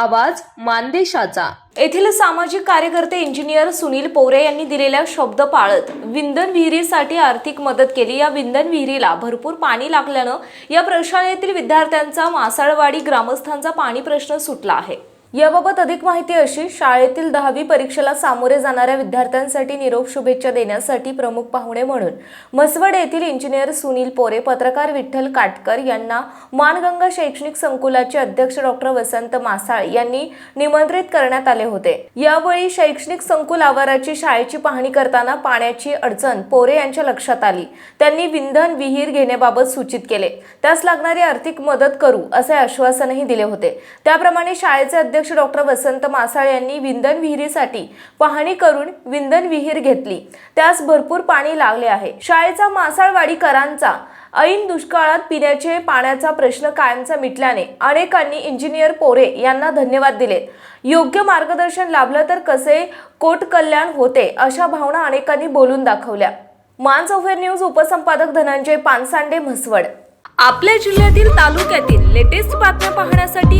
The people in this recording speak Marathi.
आवाज मानदेशाचा. येथील सामाजिक कार्यकर्ते इंजिनियर सुनील पोरे यांनी दिलेल्या शब्द पाळत विंधन विहिरीसाठी आर्थिक मदत केली. या विंधन विहिरीला भरपूर पाणी लागल्यानं या प्रशालेतील विद्यार्थ्यांचा मासाळवाडी ग्रामस्थांचा पाणी प्रश्न सुटला आहे. याबाबत अधिक माहिती अशी शाळेतील दहावी परीक्षेला सामोरे जाणाऱ्या विद्यार्थ्यांसाठी निरोप शुभेच्छा देण्यासाठी प्रमुख पाहुणे म्हणून म्हसवड येथील इंजिनियर सुनील पोरे पत्रकार विठ्ठल काटकर यांना मानगंगा शैक्षणिक संकुलाचे अध्यक्ष डॉक्टर वसंत मासाळ यांनी निमंत्रित करण्यात आले होते. यावेळी शैक्षणिक संकुल आवाराची शाळेची पाहणी करताना पाण्याची अडचण पोरे यांच्या लक्षात आली. त्यांनी विंधन विहीर घेण्याबाबत सूचित केले. त्यास लागणारी आर्थिक मदत करू असे आश्वासनही दिले होते. त्याप्रमाणे शाळेचे अध्यक्ष डॉक्टर वसंत मासाळ यांनी विंधन विहिरीसाठी पाहणी करून विंधन विहीर घेतली. त्यास भरपूर पाणी लागले आहे. शाळेचा मासाळवाडीकरांचा ऐन दुष्काळात पिण्याचे पाण्याचा प्रश्न कायमचा मिटल्याने अनेकांनी इंजिनियर पोरे यांना धन्यवाद दिले. योग्य मार्गदर्शन लाभलं तर कसे कोट कल्याण होते अशा भावना अनेकांनी बोलून दाखवल्या. मान चौफेर न्यूज उपसंपादक धनंजय पानसांडे म्हसवड. आपल्या जिल्ह्यातील तालुक्यातील लेटेस्ट बातम्या पाहण्यासाठी